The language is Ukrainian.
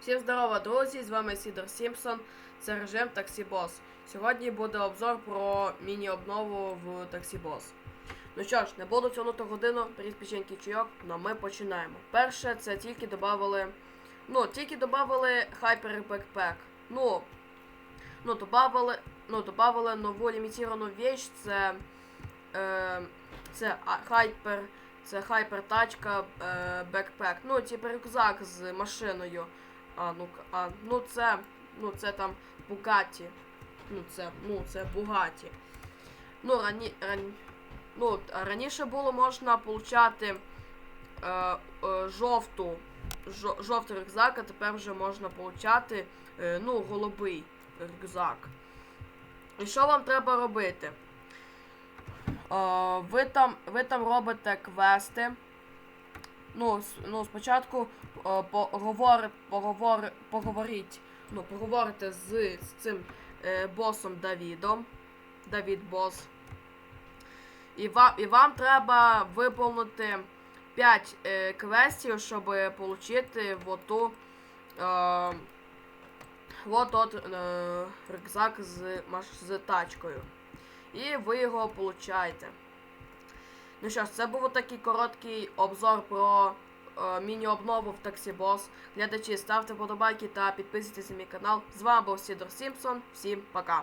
Всім здорово, друзі! З вами Сідор Сімпсон. Це режим Таксі Бос. Сьогодні буде обзор про міні-обнову в Таксі Бос. Ну що ж, не буду тягнути годину, печенький чайок, ну ми починаємо. Перше, це тільки додали. Ну, тільки додали Hyper Backpack. Ну, ну, добавили, ну, добавили нову лімітовану вещь, це. Е, це Hyper. Це хайпер тачка е, бекпек. Ну, типу рюкзак з машиною. А, ну, а, ну це. Ну, це там Bugatti. Ну, це, ну, це Bugatti. Ну, рані, рані, ну, раніше було можна получати е, е, жовту, жо, жовтий рюкзак, а тепер вже можна получати е, ну, голубий рюкзак. І що вам треба робити? Е, ви, там, ви там робите квести. Ну, ну спочатку е, поговори, поговори, поговоріть, ну, поговорите з, з цим е, босом Давідом. Давід бос. І вам, і вам треба виповнити 5 е, квестів, щоб отримати в оту. Е, от от е, рюкзак з, з тачкою. І ви його получаєте. Ну що ж, це був такий короткий обзор про е, міні-обнову в Таксі Бос. Глядачі, ставте подобайки та підписуйтесь на мій канал. З вами був Сідор Сімпсон. Всім пока!